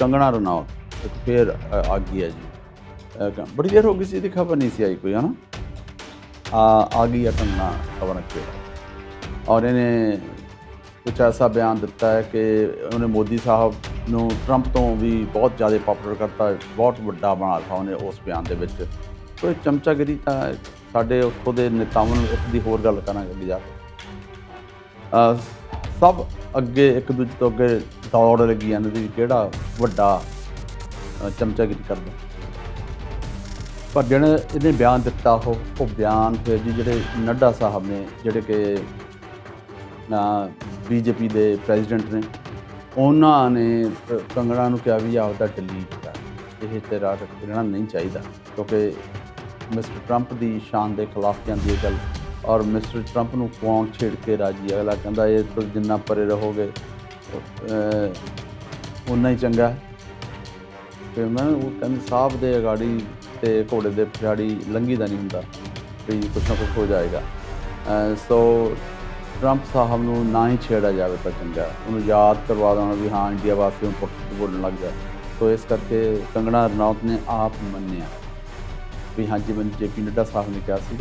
ਕੰਗਣਾ ਰਣੌਤ, ਇੱਕ ਫੇਰ ਆ ਗਈ ਹੈ ਜੀ। ਬੜੀ ਦੇਰ ਹੋ ਗਈ ਸੀ ਇਹਦੀ ਖਬਰ ਨਹੀਂ ਸੀ ਆਈ ਕੋਈ, ਹਨਾ? ਆ ਆ ਗਈ ਹੈ ਕੰਗਣਾ, ਖਬਰ ਕੇ ਔਰ ਇਹਨੇ ਕੁਝ ਐਸਾ ਬਿਆਨ ਦਿੱਤਾ ਹੈ ਕਿ ਉਹਨੇ ਮੋਦੀ ਸਾਹਿਬ ਨੂੰ ਟਰੰਪ ਤੋਂ ਵੀ ਬਹੁਤ ਜ਼ਿਆਦਾ ਪਪੂਲਰ ਕਰਤਾ, ਬਹੁਤ ਵੱਡਾ ਬਣਾ ਦਿੱਤਾ ਉਹਨੇ ਉਸ ਬਿਆਨ ਦੇ ਵਿੱਚ। ਕੋਈ ਚਮਚਾਗਿਰੀ ਤਾਂ ਸਾਡੇ ਉੱਥੋਂ ਦੇ ਨੇਤਾਵਾਂ ਨੂੰ ਇੱਕ ਦੀ ਹੋਰ ਗੱਲ ਕਰਾਂਗੇ ਅੱਗੇ ਜਾ ਕੇ। ਸਭ ਅੱਗੇ, ਇੱਕ ਦੂਜੇ ਤੋਂ ਅੱਗੇ ਦੌੜ ਲੱਗੀ ਜਾਂਦੀ ਸੀ, ਕਿਹੜਾ ਵੱਡਾ, ਅਹ ਚਮਚਾਗਿਰੀ ਕਰਦਾ। ਪਰ ਜਿਹੜੇ ਇਹਨੇ ਬਿਆਨ ਦਿੱਤਾ, ਉਹ ਉਹ ਬਿਆਨ ਫਿਰ ਜੀ ਜਿਹੜੇ ਨੱਡਾ ਸਾਹਿਬ ਨੇ, ਜਿਹੜੇ ਕਿ ਨਾ ਬੀਜੇਪੀ ਦੇ ਪ੍ਰੈਜ਼ੀਡੈਂਟ ਨੇ, ਉਹਨਾਂ ਨੇ ਕੰਗਣਾ ਨੂੰ ਕਿਹਾ ਵੀ ਆਪਦਾ ਡਿਲੀਟ ਕਰ। ਇਹ ਤੇਰਾ ਰਹਿਣਾ ਨਹੀਂ ਚਾਹੀਦਾ, ਕਿਉਂਕਿ ਮਿਸਟਰ ਟਰੰਪ ਦੀ ਸ਼ਾਨ ਦੇ ਖਿਲਾਫ ਜਾਂਦੀ ਹੈ ਗੱਲ। ਔਰ ਮਿਸਟਰ ਟਰੰਪ ਨੂੰ ਕੌਣ ਛੇੜ ਕੇ ਰਾਜੀ ਅਗਲਾ ਕਹਿੰਦਾ, ਇਹ ਤੁਸੀਂ ਜਿੰਨਾ ਪਰੇ ਰਹੋਗੇ ਉਨਾ ਹੀ ਚੰਗਾ। ਹੈ ਫਿਰ ਮੈਂ ਉਹ ਕਹਿੰਦੇ ਸਾਹਿਬ ਦੇ ਅਗਾੜੀ ਤੇ ਘੋੜੇ ਦੇ ਪਿਛਾੜੀ ਲੰਗੀ ਦਾ ਨਹੀਂ ਹੁੰਦਾ, ਵੀ ਕੁਛ ਨਾ ਕੁਛ ਹੋ ਜਾਏਗਾ। ਅਹ ਸੋ ਟਰੰਪ ਸਾਹਿਬ ਨੂੰ ਨਾ ਹੀ ਛੇੜਿਆ ਜਾਵੇ ਤਾਂ ਚੰਗਾ। ਉਹਨੂੰ ਯਾਦ ਕਰਵਾ ਦੇਣਾ ਵੀ ਹਾਂ ਇੰਡੀਆ ਵਾਸੀਆਂ ਨੂੰ ਪੁੱਠ ਬੋਲਣ ਲੱਗ ਗਿਆ। ਸੋ ਇਸ ਕਰਕੇ ਕੰਗਣਾ ਰਣੌਤ ਨੇ ਆਪ ਮੰਨਿਆ। ਵੀ ਹਾਂਜੀ, ਮੈਨੂੰ ਜੇਪੀ ਨੱਡਾ ਸਾਹਿਬ ਨੇ ਕਿਹਾ ਸੀਗਾ